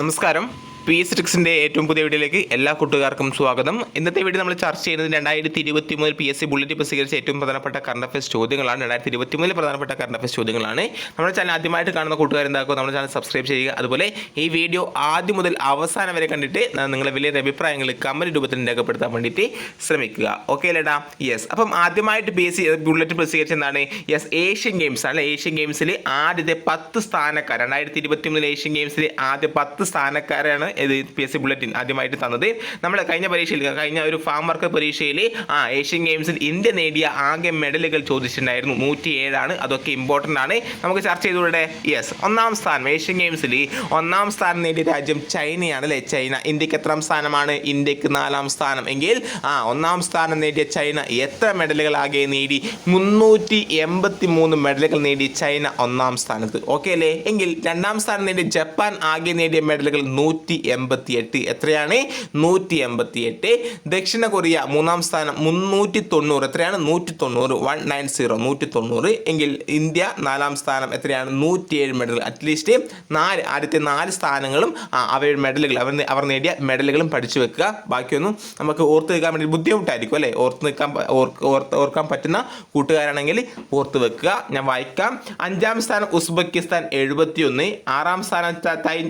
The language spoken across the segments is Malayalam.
നമസ്കാരം പി എസ് ട്രിക്സിന്റെ ഏറ്റവും പുതിയ വീഡിയോയിലേക്ക് എല്ലാ കൂട്ടുകാർക്കും സ്വാഗതം. ഇന്നത്തെ വീഡിയോ നമ്മൾ ചർച്ച ചെയ്യുന്നത് രണ്ടായിരത്തി ഇരുപത്തി മൂന്നിൽ പി എസ് സി ബുള്ളറ്റ് പ്രസിദ്ധീകരിച്ച ഏറ്റവും പ്രധാനപ്പെട്ട കറണ്ട് അഫയേഴ്സ് ചോദ്യങ്ങളാണ്. രണ്ടായിരത്തി ഇരുപത്തി മൂന്നിൽ പ്രധാനപ്പെട്ട കറണ്ട് അഫയേഴ്സ് ചോദ്യങ്ങളാണ്. നമ്മുടെ ചാനൽ ആദ്യമായിട്ട് കാണുന്ന കൂട്ടുകാർ എന്താക്കും നമ്മുടെ ചാനൽ സബ്സ്ക്രൈബ് ചെയ്യുക. അതുപോലെ ഈ വീഡിയോ ആദ്യം മുതൽ അവസാനം വരെ കണ്ടിട്ട് നിങ്ങളെ നിങ്ങളുടെ വലിയ അഭിപ്രായങ്ങൾ കമന്റ് രൂപത്തിൽ രേഖപ്പെടുത്താൻ വേണ്ടിയിട്ട് ശ്രമിക്കുക. ഓക്കെ അല്ലേടാ? യെസ് അപ്പം ആദ്യമായിട്ട് പി എസ് സി ബുള്ളറ്റ് പ്രസിദ്ധീകരിച്ച എന്താണ്? യെസ് ഏഷ്യൻ ഗെയിംസ് ആണ്. ഏഷ്യൻ ഗെയിംസിൽ ആദ്യത്തെ പത്ത് സ്ഥാനക്കാർ രണ്ടായിരത്തി ഇരുപത്തി മൂന്നിൽ ഏഷ്യൻ ഗെയിംസിൽ ആദ്യ പത്ത് സ്ഥാനക്കാരാണ് ഇത് പി എസ് സി ബുള്ളറ്റിൻ ആദ്യമായിട്ട് തന്നത്. നമ്മൾ കഴിഞ്ഞ പരീക്ഷയിൽ കഴിഞ്ഞ ഒരു ഫാം വർക്ക് പരീക്ഷയിൽ ആ ഏഷ്യൻ ഗെയിംസിൽ ഇന്ത്യ നേടിയ ആകെ മെഡലുകൾ ചോദിച്ചിട്ടുണ്ടായിരുന്നു. നൂറ്റി ഏഴാണ് അതൊക്കെ ഇമ്പോർട്ടന്റ് ആണ്. നമുക്ക് ചർച്ച ചെയ്തുകൂടെ? യെസ് ഒന്നാം സ്ഥാനം. ഏഷ്യൻ ഗെയിംസിൽ ഒന്നാം സ്ഥാനം നേടിയ രാജ്യം ചൈനയാണ് അല്ലേ? ചൈന. ഇന്ത്യയ്ക്ക് എത്രാം സ്ഥാനമാണ്? ഇന്ത്യയ്ക്ക് നാലാം സ്ഥാനം. എങ്കിൽ ആ ഒന്നാം സ്ഥാനം നേടിയ ചൈന എത്ര മെഡലുകൾ ആകെ നേടി? മുന്നൂറ്റി എൺപത്തി മൂന്ന് മെഡലുകൾ നേടി ചൈന ഒന്നാം സ്ഥാനത്ത്. ഓക്കെ അല്ലേ? എങ്കിൽ രണ്ടാം സ്ഥാനം നേടിയ ജപ്പാൻ ആകെ നേടിയ മെഡലുകൾ നൂറ്റി എൺപത്തി എട്ട് എത്രയാണ്? നൂറ്റി എൺപത്തി എട്ട് ദക്ഷിണ കൊറിയ മൂന്നാം സ്ഥാനം മുന്നൂറ്റി തൊണ്ണൂറ് എത്രയാണ്? നൂറ്റി തൊണ്ണൂറ് വൺ നയൻ സീറോ. നൂറ്റി തൊണ്ണൂറ് എങ്കിൽ ഇന്ത്യ നാലാം സ്ഥാനം എത്രയാണ്? നൂറ്റിയേഴ് മെഡൽ. അറ്റ്ലീസ്റ്റ് നാല് ആദ്യത്തെ നാല് സ്ഥാനങ്ങളും അവയുടെ മെഡലുകൾ അവർ അവർ നേടിയ മെഡലുകളും പഠിച്ചു വെക്കുക. ബാക്കിയൊന്നും നമുക്ക് ഓർത്ത് വെക്കാൻ വേണ്ടി ബുദ്ധിമുട്ടായിരിക്കും അല്ലേ? ഓർത്ത് നിൽക്കാൻ ഓർത്ത് ഓർക്കാൻ പറ്റുന്ന കൂട്ടുകാരാണെങ്കിൽ ഓർത്ത് വെക്കുക. ഞാൻ വായിക്കാം. അഞ്ചാം സ്ഥാനം ഉസ്ബെക്കിസ്ഥാൻ എഴുപത്തിയൊന്ന്. ആറാം സ്ഥാനം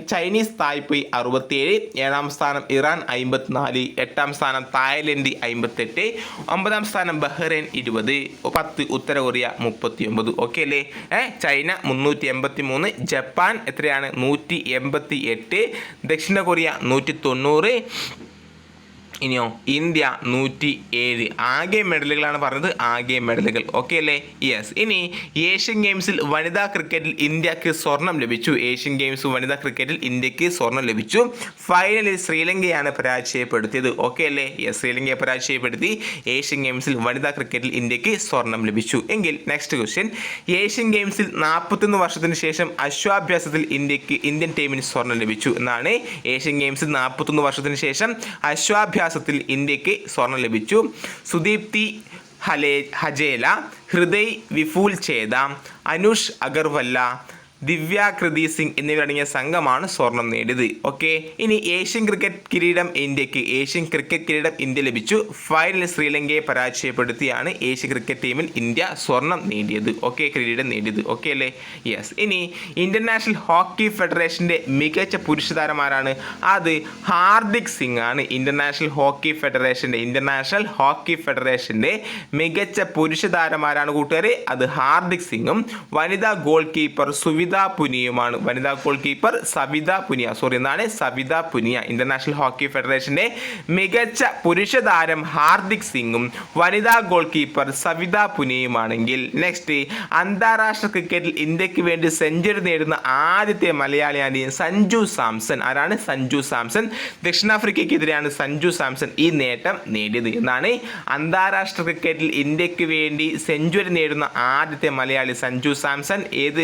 ചൈനീസ് തായ്പേയ് അറുപത്തിയേഴ് ഏഴാം സ്ഥാനം ഇറാൻ അമ്പത്തിനാല് എട്ടാം സ്ഥാനം തായ്ലൻഡ് അമ്പത്തെട്ട് ഒമ്പതാം സ്ഥാനം ബഹ്റൈൻ ഇരുപത് പത്ത് ഉത്തര കൊറിയ മുപ്പത്തി ഒമ്പത് ഓക്കെ അല്ലേ? ഏ ചൈന മുന്നൂറ്റി എൺപത്തി മൂന്ന് ജപ്പാൻ എത്രയാണ്? നൂറ്റി എൺപത്തി എട്ട് ദക്ഷിണ കൊറിയ നൂറ്റി തൊണ്ണൂറ് ഇനിയോ? ഇന്ത്യ നൂറ്റി ഏഴ് ആകെ മെഡലുകളാണ് പറഞ്ഞത് ആകെ മെഡലുകൾ. ഓക്കെ അല്ലേ? യെസ് ഇനി ഏഷ്യൻ ഗെയിംസിൽ വനിതാ ക്രിക്കറ്റിൽ ഇന്ത്യയ്ക്ക് സ്വർണം ലഭിച്ചു. ഏഷ്യൻ ഗെയിംസ് വനിതാ ക്രിക്കറ്റിൽ ഇന്ത്യയ്ക്ക് സ്വർണം ലഭിച്ചു. ഫൈനലിൽ ശ്രീലങ്കയാണ് പരാജയപ്പെടുത്തിയത്. ഓക്കെ അല്ലേ? യെസ് ശ്രീലങ്കയെ പരാജയപ്പെടുത്തി. ഏഷ്യൻ ഗെയിംസിൽ വനിതാ ക്രിക്കറ്റിൽ ഇന്ത്യയ്ക്ക് സ്വർണം ലഭിച്ചു. എങ്കിൽ നെക്സ്റ്റ് ക്വസ്റ്റ്യൻ ഏഷ്യൻ ഗെയിംസിൽ നാൽപ്പത്തൊന്ന് വർഷത്തിന് ശേഷം അശ്വാഭ്യാസത്തിൽ ഇന്ത്യയ്ക്ക് ഇന്ത്യൻ ടീമിന് സ്വർണം ലഭിച്ചു. എന്നാണ് ഏഷ്യൻ ഗെയിംസിൽ നാൽപ്പത്തൊന്ന് വർഷത്തിന് ശേഷം അശ്വാഭ്യാസത്തിൽ ഇന്ത്യയ്ക്ക് സ്വർണം ലഭിച്ചു. സുദീപ്തി ഹലേ ഹജേല ഹൃദയ് വിഫുൽ ചേത അനുഷ് അഗർവല്ല ദിവ്യാകൃതി സിംഗ് എന്നിവരടങ്ങിയ സംഘമാണ് സ്വർണം നേടിയത്. ഓക്കെ ഇനി ഏഷ്യൻ ക്രിക്കറ്റ് കിരീടം ഇന്ത്യയ്ക്ക് ഏഷ്യൻ ക്രിക്കറ്റ് കിരീടം ഇന്ത്യ ലഭിച്ചു. ഫൈനലിൽ ശ്രീലങ്കയെ പരാജയപ്പെടുത്തിയാണ് ഏഷ്യൻ ക്രിക്കറ്റ് ടീമിൽ ഇന്ത്യ സ്വർണം നേടിയത്. ഓക്കെ കിരീടം നേടിയത്. ഓക്കെ അല്ലേ? യെസ് ഇനി ഇന്റർനാഷണൽ ഹോക്കി ഫെഡറേഷന്റെ മികച്ച പുരുഷ താരമാരാണ്. അത് ഹാർദിക് സിംഗ് ആണ്. ഇന്റർനാഷണൽ ഹോക്കി ഫെഡറേഷന്റെ ഇന്റർനാഷണൽ ഹോക്കി ഫെഡറേഷന്റെ മികച്ച പുരുഷ താരമാരാണ് കൂട്ടുകാരെ. അത് ഹാർദിക് സിംഗും വനിതാ ഗോൾ കീപ്പർ സുവിത പുനിയുമാണ്. വനിതാ goal keeper Savita Punia. Sorry എന്നാണ് സവിത പുനിയ. ഇന്റർനാഷണൽ ഹോക്കി ഫെഡറേഷന്റെ മികച്ച പുരുഷ താരം ഹാർദിക് സിംഗും വനിതാ ഗോൾ കീപ്പർ സവിത പുനിയുമാണെങ്കിൽ നെക്സ്റ്റ് അന്താരാഷ്ട്ര ക്രിക്കറ്റിൽ ഇന്ത്യയ്ക്ക് വേണ്ടി സെഞ്ചുറി നേടുന്ന ആദ്യത്തെ മലയാളിയാണ് സഞ്ജു സാംസൺ. ആരാണ് സഞ്ജു സാംസൺ? ദക്ഷിണാഫ്രിക്കയ്ക്കെതിരെയാണ് സഞ്ജു സാംസൺ ഈ നേട്ടം നേടിയത്. എന്നാണ് അന്താരാഷ്ട്ര ക്രിക്കറ്റിൽ ഇന്ത്യയ്ക്ക് വേണ്ടി സെഞ്ചുറി നേടുന്ന ആദ്യത്തെ മലയാളി സഞ്ജു സാംസൺ. ഏത്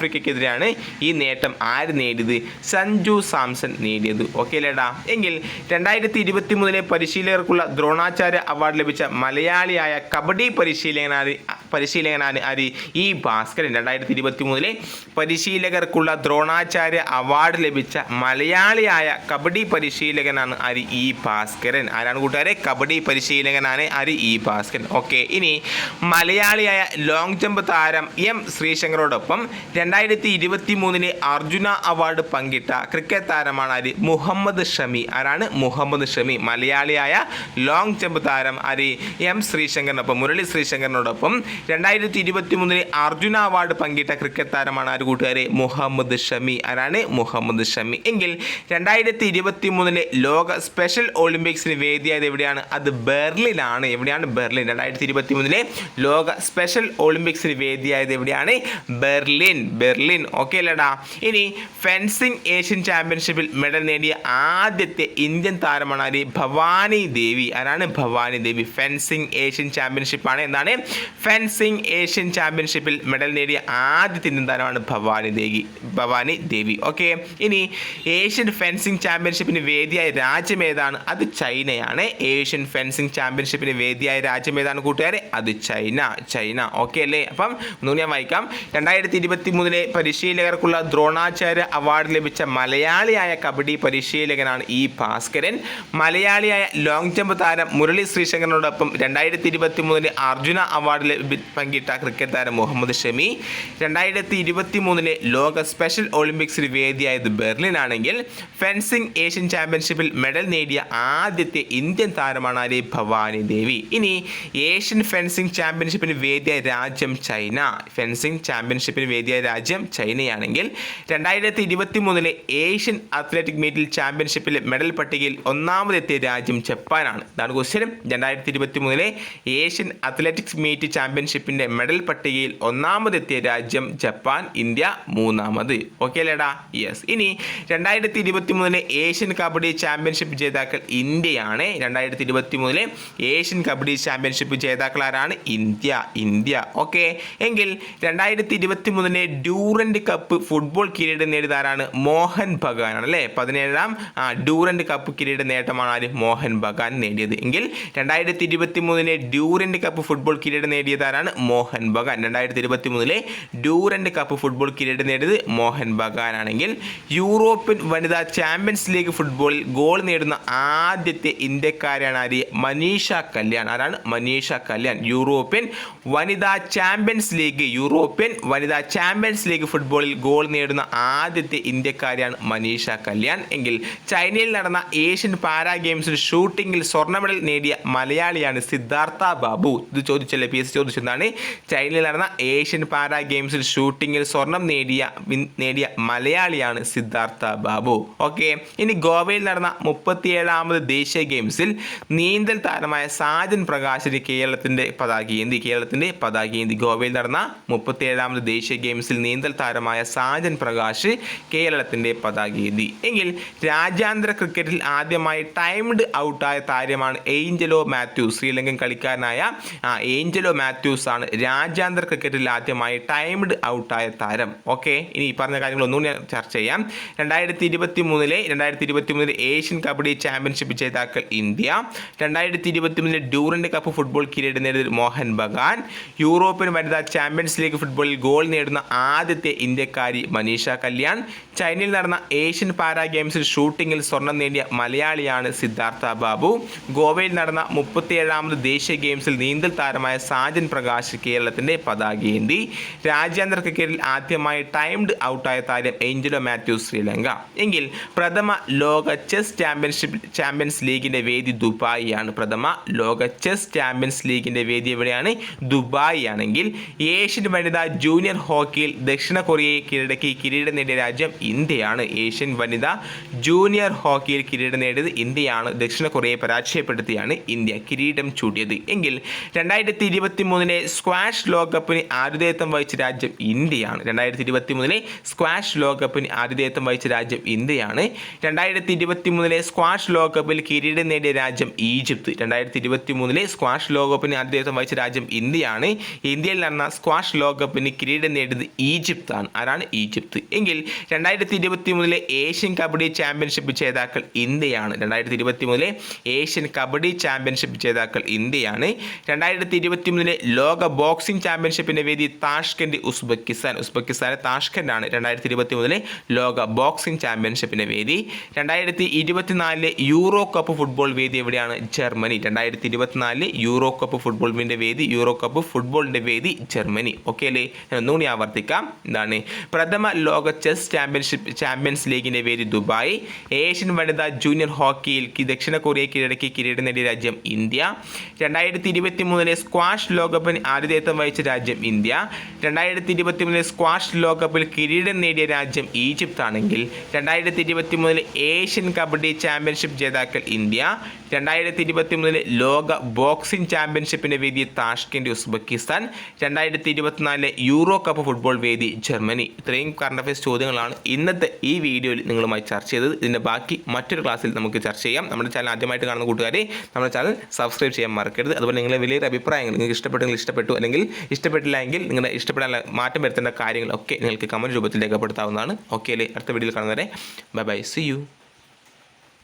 ദക്ഷിണാഫ്രിക്കയ്ക്കെതിരെയാണ് ഈ നേട്ടം ആര് നേടിയത്? സഞ്ജു സാംസൺ നേടിയത്. ഓക്കെ അല്ലേടാ എങ്കിൽ രണ്ടായിരത്തി ഇരുപത്തി മൂന്നിലെ പരിശീലകർക്കുള്ള ദ്രോണാചാര്യ അവാർഡ് ലഭിച്ച മലയാളിയായ കബഡി പരിശീലകനാണ് പരിശീലകനാണ് ആര്? ഈ ഭാസ്കരൻ രണ്ടായിരത്തി ഇരുപത്തി മൂന്നിലെ പരിശീലകർക്കുള്ള ദ്രോണാചാര്യ അവാർഡ് ലഭിച്ച മലയാളിയായ കബഡി പരിശീലകനാണ് ആര്? ഇ ഭാസ്കരൻ. ആരാണ് കൂട്ടുകാരെ? കബഡി പരിശീലകനാണ് ആര്? ഇ ഭാസ്കരൻ. ഓക്കെ ഇനി മലയാളിയായ ലോങ് ജമ്പ് താരം എം ശ്രീശങ്കറോടൊപ്പം രണ്ടായിരത്തി ഇരുപത്തി മൂന്നിലെ അർജുന അവാർഡ് പങ്കിട്ട ക്രിക്കറ്റ് താരമാണ് ആര്? മുഹമ്മദ് ഷമി. ആരാണ്? മുഹമ്മദ് ഷമി. മലയാളിയായ ലോങ് ജമ്പ് താരം ആര്? എം ശ്രീശങ്കറിനൊപ്പം മുരളി ശ്രീശങ്കറിനോടൊപ്പം രണ്ടായിരത്തി ഇരുപത്തി മൂന്നിലെ അർജുന അവാർഡ് പങ്കിട്ട ക്രിക്കറ്റ് താരമാണ് ആര് കൂട്ടുകാരെ? മുഹമ്മദ് ഷമി. ആരാണ്? മുഹമ്മദ് ഷമി. എങ്കിൽ രണ്ടായിരത്തി ഇരുപത്തി മൂന്നിലെ ലോക സ്പെഷ്യൽ ഒളിമ്പിക്സിന് വേദിയായത് എവിടെയാണ്? അത് ബെർലിനാണ്. എവിടെയാണ് ബെർലിൻ? രണ്ടായിരത്തി ഇരുപത്തി മൂന്നിലെ ലോക സ്പെഷ്യൽ ഒളിമ്പിക്സിന് വേദിയായത് എവിടെയാണ്? ബെർലിൻ. ബെർലിൻ. ഓക്കെ അല്ലടാ. ഇനി ഫെൻസിംഗ് ഏഷ്യൻ ചാമ്പ്യൻഷിപ്പിൽ മെഡൽ നേടിയ ആദ്യത്തെ ഇന്ത്യൻ താരമാണ് ആര്? ഭവാനി ദേവി. ആരാണ് ഭവാനി ദേവി? ഫെൻസിംഗ് ഏഷ്യൻ ചാമ്പ്യൻഷിപ്പാണ്. എന്താണ്? ഫെൻസിംഗ് ഫെൻസിംഗ് ഏഷ്യൻ ചാമ്പ്യൻഷിപ്പിൽ മെഡൽ നേടിയ ആദ്യ ഇന്ത്യൻ താരമാണ് ഭവാനി ദേവി ഭവാനി ദേവി. ഓക്കെ ഇനി ഏഷ്യൻ ഫെൻസിംഗ് ചാമ്പ്യൻഷിപ്പിന് വേദിയായ രാജ്യം ഏതാണ്? അത് ചൈനയാണ്. ഏഷ്യൻ ഫെൻസിംഗ് ചാമ്പ്യൻഷിപ്പിന് വേദിയായ രാജ്യം ഏതാണ് കൂട്ടുകാരെ? അത് ചൈന ചൈന. ഓക്കെ അല്ലേ? അപ്പം ഒന്നുകൂടി ഞാൻ വായിക്കാം. രണ്ടായിരത്തി ഇരുപത്തി മൂന്നിലെ പരിശീലകർക്കുള്ള ദ്രോണാചാര്യ അവാർഡ് ലഭിച്ച മലയാളിയായ കബഡി പരിശീലകനാണ് ഇ ഭാസ്കരൻ. മലയാളിയായ ലോങ് ജമ്പ് താരം മുരളി ശ്രീശങ്കറിനോടൊപ്പം രണ്ടായിരത്തി ഇരുപത്തി മൂന്നിലെ അർജുന അവാർഡ് പങ്കിട്ട ക്രിക്കറ്റ് താരം മുഹമ്മദ് ഷമി രണ്ടായിരത്തി ഇരുപത്തി മൂന്നിലെ ലോക സ്പെഷ്യൽ ഒളിമ്പിക്സിന് വേദിയായത് ബെർലിനാണെങ്കിൽ ഫെൻസിംഗ് ഏഷ്യൻ ചാമ്പ്യൻഷിപ്പിൽ മെഡൽ നേടിയ ആദ്യത്തെ ഇന്ത്യൻ താരമാണ് ആര് ഭവാനി ദേവി. ഇനി ഏഷ്യൻ ഫെൻസിംഗ് ചാമ്പ്യൻഷിപ്പിന് വേദിയായ രാജ്യം ചൈന. ഫെൻസിംഗ് ചാമ്പ്യൻഷിപ്പിന് വേദിയായ രാജ്യം ചൈനയാണെങ്കിൽ രണ്ടായിരത്തി ഇരുപത്തി മൂന്നിലെ ഏഷ്യൻ അത്ലറ്റിക് മീറ്റിൽ ചാമ്പ്യൻഷിപ്പിൽ മെഡൽ പട്ടികയിൽ ഒന്നാമതെത്തിയ രാജ്യം ജപ്പാനാണ്. ഇതാണ് ക്വസ്റ്റ്യൻ രണ്ടായിരത്തി ഇരുപത്തി മൂന്നിലെ ഏഷ്യൻ അത്ലറ്റിക്സ് മീറ്റ് ചാമ്പ്യൻഷിപ്പിന്റെ മെഡൽ പട്ടികയിൽ ഒന്നാമതെത്തിയ രാജ്യം ജപ്പാൻ ഇന്ത്യ മൂന്നാമത്. ഓക്കെ അല്ലേടാ? യെസ് ഇനി രണ്ടായിരത്തി ഇരുപത്തി മൂന്നിലെ ഏഷ്യൻ കബഡി ചാമ്പ്യൻഷിപ്പ് ജേതാക്കൾ ഇന്ത്യയാണ്. രണ്ടായിരത്തി ഇരുപത്തി മൂന്നിലെ ഏഷ്യൻ കബഡി ചാമ്പ്യൻഷിപ്പ് ജേതാക്കൾ ആരാണ്? ഇന്ത്യ. ഇന്ത്യ. ഓക്കെ എങ്കിൽ രണ്ടായിരത്തി ഇരുപത്തി മൂന്നിലെ ഡ്യൂറൻഡ് കപ്പ് ഫുട്ബോൾ കിരീടം നേടിയത് ആരാണ്? മോഹൻ ബഗാനാണ് അല്ലേ? പതിനേഴാം ഡ്യൂറൻഡ് കപ്പ് കിരീട നേട്ടമാണ് ആര്? മോഹൻ ബഗാൻ നേടിയത്. എങ്കിൽ രണ്ടായിരത്തി ഇരുപത്തി മൂന്നിലെ ഡ്യൂറൻഡ് കപ്പ് ഫുട്ബോൾ കിരീടം നേടിയത് ആരാണ് മോഹൻ ബഗാൻ. രണ്ടായിരത്തി ഇരുപത്തി മൂന്നിലെ ഡ്യൂറൻഡ് കപ്പ് ഫുട്ബോൾ കിരീടം നേടിയത് മോഹൻ ബഗാൻ ആണെങ്കിൽ യൂറോപ്യൻ വനിതാ ചാമ്പ്യൻസ് ലീഗ് ഫുട്ബോളിൽ ഗോൾ നേടുന്ന ആദ്യത്തെ ഇന്ത്യക്കാരാണ് ആര്? മനീഷ കല്യാൺ. ആരാണ് മനീഷ കല്യാൺ? യൂറോപ്യൻ വനിതാ ചാമ്പ്യൻസ് ലീഗ് യൂറോപ്യൻ വനിതാ ചാമ്പ്യൻസ് ലീഗ് ഫുട്ബോളിൽ ഗോൾ നേടുന്ന ആദ്യത്തെ ഇന്ത്യക്കാരിയാണ് മനീഷ കല്യാൺ. എങ്കിൽ ചൈനയിൽ നടന്ന ഏഷ്യൻ പാരാ ഗെയിംസിൽ ഷൂട്ടിങ്ങിൽ സ്വർണ മെഡൽ നേടിയ മലയാളിയാണ് സിദ്ധാർത്ഥ ബാബു. ഇത് ചോദിച്ചല്ലേ? പി എസ് ചോദിച്ചതാണ് ചൈനയിൽ നടന്ന ഏഷ്യൻ പാരാ ഗെയിംസിൽ ഷൂട്ടിങ്ങിൽ സ്വർണം നേടിയ നേടിയ മലയാളിയാണ് സിദ്ധാർത്ഥ ബാബു. ഓക്കെ? ഇനി ഗോവയിൽ നടന്ന മുപ്പത്തിയേഴാമത് ദേശീയ ഗെയിംസിൽ നീന്തൽ താരമായ സാജൻ പ്രകാശിന് കേരളത്തിന്റെ പതാകയേന്തി കേരളത്തിന്റെ പതാകയേന്തി. ഗോവയിൽ നടന്ന മുപ്പത്തിയേഴാമത് ദേശീയ ഗെയിംസിൽ നീന്തൽ താരമായ സാജൻ പ്രകാശ് കേരളത്തിന്റെ പതാകയേന്തി. എങ്കിൽ രാജ്യാന്തര ക്രിക്കറ്റിൽ ആദ്യമായി ടൈംഡ് ഔട്ടായ താരമാണ് ഏഞ്ചലോ മാത്യു. ശ്രീലങ്കൻ കളിക്കാരനായ ഏഞ്ചലോ മാത്യൂസ് ആണ്. രാജ്യാന്തര ക്രിക്കറ്റിൽ ആദ്യമായി ടൈംഡ് ഔട്ടായ താരം. ഓക്കെ ഇനി ഈ പറഞ്ഞ കാര്യങ്ങൾ ഒന്നും ഞാൻ ചർച്ച ചെയ്യാം. രണ്ടായിരത്തി ഇരുപത്തി മൂന്നിലെ രണ്ടായിരത്തി ഇരുപത്തി മൂന്നിലെ ഏഷ്യൻ കബഡി ചാമ്പ്യൻഷിപ്പ് ജേതാക്കൾ ഇന്ത്യ. രണ്ടായിരത്തി ഇരുപത്തി മൂന്നിലെ ഡ്യൂറൻഡ് കപ്പ് ഫുട്ബോൾ കിരീടം നേടിയത് മോഹൻ ബഗാൻ. യൂറോപ്യൻ വനിതാ ചാമ്പ്യൻസ് ലീഗ് ഫുട്ബോളിൽ ഗോൾ നേടുന്ന ആദ്യത്തെ ഇന്ത്യക്കാരി മനീഷ കല്യാൺ. ചൈനയിൽ നടന്ന ഏഷ്യൻ പാരാ ഗെയിംസിൽ ഷൂട്ടിങ്ങിൽ സ്വർണം നേടിയ മലയാളിയാണ് സിദ്ധാർത്ഥ ബാബു. ഗോവയിൽ നടന്ന മുപ്പത്തിയേഴാമത് ദേശീയ ഗെയിംസിൽ നീന്തൽ താരമായ സാജൻ പ്രകാശ് കേരളത്തിന്റെ പതാകയേന്തി. രാജ്യാന്തര ക്രിക്കറ്റിൽ ആദ്യമായി ടൈംഡ് ഔട്ടായ താരം ഏഞ്ചലോ മാത്യൂസ് ശ്രീലങ്ക. എങ്കിൽ പ്രഥമ ലോക ചെസ് ചാമ്പ്യൻഷിപ്പ് ചാമ്പ്യൻസ് ലീഗിന്റെ വേദി ദുബായിയാണ്. പ്രഥമ ലോക ചെസ് ചാമ്പ്യൻസ് ലീഗിന്റെ വേദി എവിടെയാണ്? ദുബായി ആണെങ്കിൽ ഏഷ്യൻ വനിതാ ജൂനിയർ ഹോക്കിയിൽ ദക്ഷിണ കൊറിയയെ കീഴടക്കി കിരീടം നേടിയ രാജ്യം ഇന്ത്യയാണ്. ഏഷ്യൻ വനിതാ ജൂനിയർ ഹോക്കിയിൽ കിരീടം നേടിയത് ഇന്ത്യയാണ്. ദക്ഷിണ കൊറിയയെ പരാജയപ്പെടുത്തിയാണ് ഇന്ത്യ കിരീടം ചൂടിയത് എങ്കിൽ രണ്ടായിരത്തി ഇരുപത്തി മൂന്നിലെ സ്ക്വാഷ് ലോകകപ്പിന് ആതിഥേയത്വം വഹിച്ച രാജ്യം ഇന്ത്യയാണ്. രണ്ടായിരത്തി ഇരുപത്തി മൂന്നിലെ സ്ക്വാഷ് ലോകകപ്പിന് ആതിഥേയത്വം വഹിച്ച രാജ്യം ഇന്ത്യയാണ്. രണ്ടായിരത്തി ഇരുപത്തി മൂന്നിലെ സ്ക്വാഷ് ലോകകപ്പിൽ കിരീടം നേടിയ രാജ്യം ഈജിപ്ത്. രണ്ടായിരത്തി ഇരുപത്തി മൂന്നിലെ സ്ക്വാഷ് ലോകകപ്പിന് ആതിഥേയത്വം വഹിച്ച രാജ്യം ഇന്ത്യയാണ്. ഇന്ത്യയിൽ നടന്ന സ്ക്വാഷ് ലോകകപ്പിന് കിരീടം നേടിയത് ഈജിപ്താണ്. ആരാണ് ഈജിപ്ത്? എങ്കിൽ രണ്ടായിരത്തി ഇരുപത്തി മൂന്നിലെ ഏഷ്യൻ കബഡി ചാമ്പ്യൻഷിപ്പ് ജേതാക്കൾ ഇന്ത്യയാണ്. രണ്ടായിരത്തി ഇരുപത്തി മൂന്നിലെ ഏഷ്യൻ കബഡി ചാമ്പ്യൻഷിപ്പ് ജേതാക്കൾ ഇന്ത്യയാണ്. രണ്ടായിരത്തി ഇരുപത്തി മൂന്നിലെ ലോക ബോക്സിംഗ് ചാമ്പ്യൻഷിപ്പിന്റെ വേദി താഷ്കന്റ് ഉസ്ബെക്കിസ്ഥാൻ. ഉസ്ബെക്കിസ്ഥാനെ താഷ്കന്റ് ആണ് രണ്ടായിരത്തി ഇരുപത്തി മൂന്നിലെ ലോക ബോക്സിംഗ് ചാമ്പ്യൻഷിപ്പിന്റെ വേദി. രണ്ടായിരത്തി ഇരുപത്തിനാലിലെ യൂറോ കപ്പ് ഫുട്ബോൾ വേദി എവിടെയാണ്? ജർമ്മനി. രണ്ടായിരത്തി ഇരുപത്തിനാലിലെ യൂറോ കപ്പ് ഫുട്ബോളിന്റെ വേദി യൂറോ കപ്പ് ഫുട്ബോളിന്റെ വേദി ജർമ്മനി. ഓക്കെ അല്ലേ? ഞാൻ ഒന്നുകൂടി ആവർത്തിക്കാം. എന്താണ്? പ്രഥമ ലോക ചെസ് ചാമ്പ്യൻഷിപ്പ് ചാമ്പ്യൻസ് ലീഗിന്റെ വേദി ദുബായ്. ഏഷ്യൻ വനിതാ ജൂനിയർ ഹോക്കിയിൽ ദക്ഷിണ കൊറിയ കീഴടക്കി കിരീടം നേടിയ രാജ്യം ഇന്ത്യ. രണ്ടായിരത്തി ഇരുപത്തി മൂന്നിലെ സ്ക്വാഷ് ലോകകപ്പിന് ആതിഥേയത്വം വഹിച്ച രാജ്യം ഇന്ത്യ. രണ്ടായിരത്തി ഇരുപത്തി മൂന്നിൽ സ്ക്വാഷ് ലോകകപ്പിൽ കിരീടം നേടിയ രാജ്യം ഈജിപ്ത് ആണെങ്കിൽ രണ്ടായിരത്തി ഇരുപത്തി മൂന്നിൽ ഏഷ്യൻ കബഡി ചാമ്പ്യൻഷിപ്പ് ജേതാക്കൾ ഇന്ത്യ. രണ്ടായിരത്തി ഇരുപത്തി മൂന്നിൽ ലോക ബോക്സിംഗ് ചാമ്പ്യൻഷിപ്പിന്റെ വേദി താഷ്കന്റ് ഉസ്ബെക്കിസ്ഥാൻ. രണ്ടായിരത്തി ഇരുപത്തിനാലിലെ യൂറോ കപ്പ് ഫുട്ബോൾ വേദി ജർമ്മനി. ഇത്രയും കറണ്ട് അഫയേഴ്സ് ചോദ്യങ്ങളാണ് ഇന്നത്തെ ഈ വീഡിയോയിൽ നിങ്ങളുമായി ചർച്ച ചെയ്തത്. ഇതിന്റെ ബാക്കി മറ്റൊരു ക്ലാസ്സിൽ നമുക്ക് ചർച്ച ചെയ്യാം. നമ്മുടെ ചാനൽ ആദ്യമായിട്ട് കാണുന്ന കൂട്ടുകാരെ നമ്മുടെ ചാനൽ സബ്സ്ക്രൈബ് ചെയ്യാൻ മറക്കരുത്. അതുപോലെ നിങ്ങളുടെ വലിയൊരു അഭിപ്രായങ്ങൾ നിങ്ങൾക്ക് ഇഷ്ടപ്പെട്ടെങ്കിൽ ഇഷ്ടപ്പെട്ടു അല്ലെങ്കിൽ ഇഷ്ടപ്പെട്ടില്ല എങ്കിൽ നിങ്ങളുടെ ഇഷ്ടപ്പെടാൻ മാറ്റം വരുത്തേണ്ട കാര്യങ്ങളൊക്കെ നിങ്ങൾക്ക് കമന്റ് രൂപത്തിൽ രേഖപ്പെടുത്താവുന്നതാണ്. ഓക്കെ അല്ലേ അടുത്ത വീഡിയോയിൽ കാണുന്നവരെ ബൈ ബൈ സി യു